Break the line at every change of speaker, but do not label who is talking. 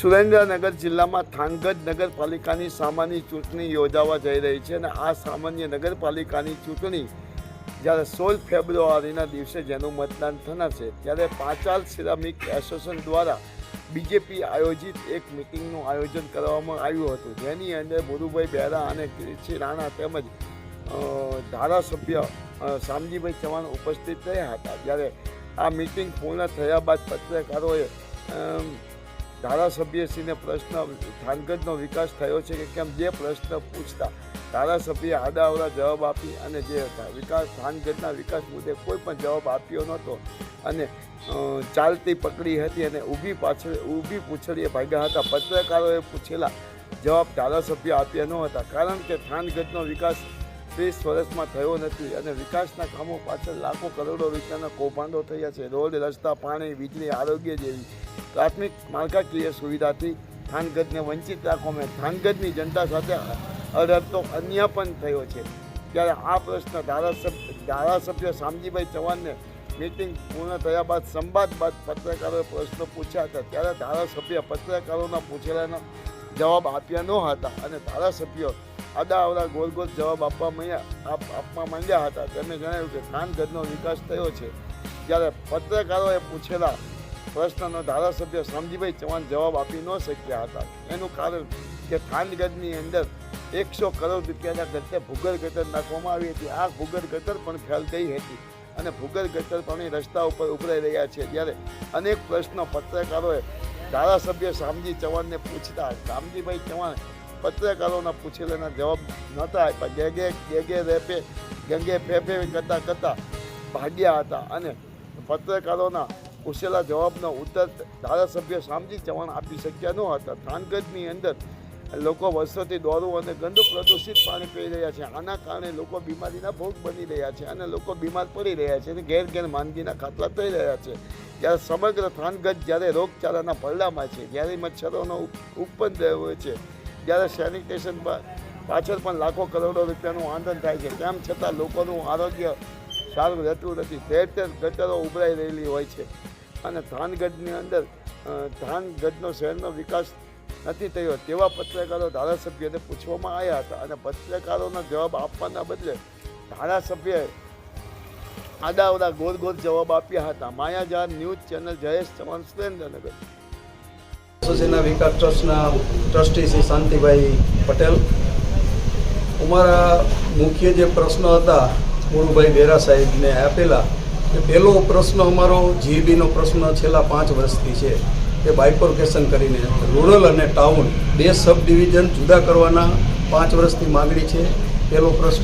સુરેન્દ્રનગર જિલ્લામાં થાનગઢ નગરપાલિકાની સામાન્ય ચૂંટણી યોજાવા જઈ રહી છે અને આ સામાન્ય નગરપાલિકાની ચૂંટણી જ્યારે સોળ ફેબ્રુઆરીના દિવસે જેનું મતદાન થનાર છે, ત્યારે પાંચાલ સિરામિક એસોસિએશન દ્વારા બીજેપી આયોજિત એક મિટિંગનું આયોજન કરવામાં આવ્યું હતું. જેની અંદર બોરુભાઈ બહેરા અને કિરીટસિંહ રાણા તેમજ ધારાસભ્ય શામજીભાઈ ચૌહાણ ઉપસ્થિત રહ્યા હતા. જ્યારે આ મિટિંગ પૂર્ણ થયા બાદ પત્રકારોએ ધારાસભ્યશ્રીને પ્રશ્ન થાનગઢનો વિકાસ થયો છે કે કેમ? જે પ્રશ્ન પૂછતા. ધારાસભ્યએ આડાવડા જવાબ આપી અને જે વિકાસ થાનગઢના વિકાસ મુદ્દે કોઈ પણ જવાબ આપ્યો નહોતો અને ચાલતી પકડી હતી અને ઊભી પાછળ, ઊભી પૂછડીએ ભાગ્યા હતા. પત્રકારોએ પૂછેલા જવાબ ધારાસભ્ય આપ્યા ન હતા કારણ કે થાનગઢનો વિકાસ ત્રીસ વર્ષમાં થયો નથી અને વિકાસના કામો પાછળ લાખો કરોડો રૂપિયાના કૌભાંડો થયા છે. રોડ, રસ્તા, પાણી, વીજળી, આરોગ્ય જેવી પ્રાથમિક માળખાકીય સુવિધાથી થાનગઢને વંચિત રાખવામાં થાનગઢની જનતા સાથે અડધતો અન્ય પણ થયો છે. ત્યારે આ પ્રશ્ન ધારાસભ્ય ધારાસભ્ય શામજીભાઈ ચૌહાણને મિટિંગ પૂર્ણ થયા બાદ સંવાદ બાદ પત્રકારોએ પ્રશ્નો પૂછ્યા હતા. ત્યારે ધારાસભ્ય પત્રકારોના પૂછેલાના જવાબ આપ્યા ન હતા અને ધારાસભ્યો આડાઅવળા ગોલ ગોલ જવાબ આપવા માંડ્યા આપવા માંડ્યા હતા. તેમણે જણાવ્યું કે થાનગઢનો વિકાસ થયો છે. જ્યારે પત્રકારોએ પૂછેલા પ્રશ્નનો ધારાસભ્ય શ્રમજીભાઈ ચૌહાણ જવાબ આપી ન શક્યા હતા. એનું કારણ કે થાનગઢની અંદર એકસો કરોડ રૂપિયાના ખર્ચે ભૂગર ગટર નાખવામાં આવી હતી. આ ભૂગર ગટર પણ ફેલ ગઈ હતી અને ભૂગર ગટર પણ રસ્તા ઉપર ઉભરાઈ રહ્યા છે. જ્યારે અનેક પ્રશ્નો પત્રકારોએ ધારાસભ્ય શામજી ચૌહાણને પૂછતા શામજીભાઈ ચૌહાણ પત્રકારોના પૂછેલાના જવાબ નહોતા આપ્યા. ગેગે ગેગે, રેપે, ગંગે, ફેફે કરતાં કરતાં ભાગ્યા હતા અને પત્રકારોના પૂછેલા જવાબનો ઉત્તર ધારાસભ્ય શામજી ચૌહાણ આપી શક્યા ન હતા. થાનગઢની અંદર લોકો વર્ષોથી દોરું અને ગંદુ પ્રદૂષિત પાણી પી રહ્યા છે. આના કારણે લોકો બીમારીના ભોગ બની રહ્યા છે અને લોકો બીમાર પડી રહ્યા છે અને ઘેર ઘેર માંદગીના ખાતલા થઈ રહ્યા છે. જ્યારે સમગ્ર થાનગઢ જ્યારે રોગચાળાના ભરડામાં છે, જ્યારે મચ્છરોનો ઉત્પન્ન થયો હોય છે, જ્યારે સેનિટેશન પાછળ પણ લાખો કરોડો રૂપિયાનું આંદોલન થાય છે. તેમ છતાં લોકોનું આરોગ્ય સારું રહેતું નથી. ઠેર ઠેર ગટરો ઉભરાઈ રહેલી હોય છે. અને ધાનગઢની અંદર ધાનગઢનો શહેરનો વિકાસ નથી થયો. તેવા પત્રકારો ધારાસભ્યને પૂછવામાં આવ્યા હતા અને પત્રકારોના જવાબ આપવાના બદલે ધારાસભ્યએ આડાવડા ગોર ગોર જવાબ આપ્યા હતા. Mayajar news channel Jayesh Chauhan Surendranagar.
એસોસિએશનના વિકાસ ટ્રસ્ટના ટ્રસ્ટી શ્રી શાંતિભાઈ પટેલ. અમારા મુખ્ય જે પ્રશ્નો હતા ગુરુભાઈ બેરા સાહેબને આપેલા કે પહેલો પ્રશ્ન અમારો જીબીનો પ્રશ્ન છેલ્લા પાંચ વર્ષથી છે કે બાયફોર્કેશન કરીને રૂરલ અને ટાઉન બે સબ ડિવિઝન જુદા કરવાના પાંચ વર્ષથી માગણી છે. પહેલો પ્રશ્ન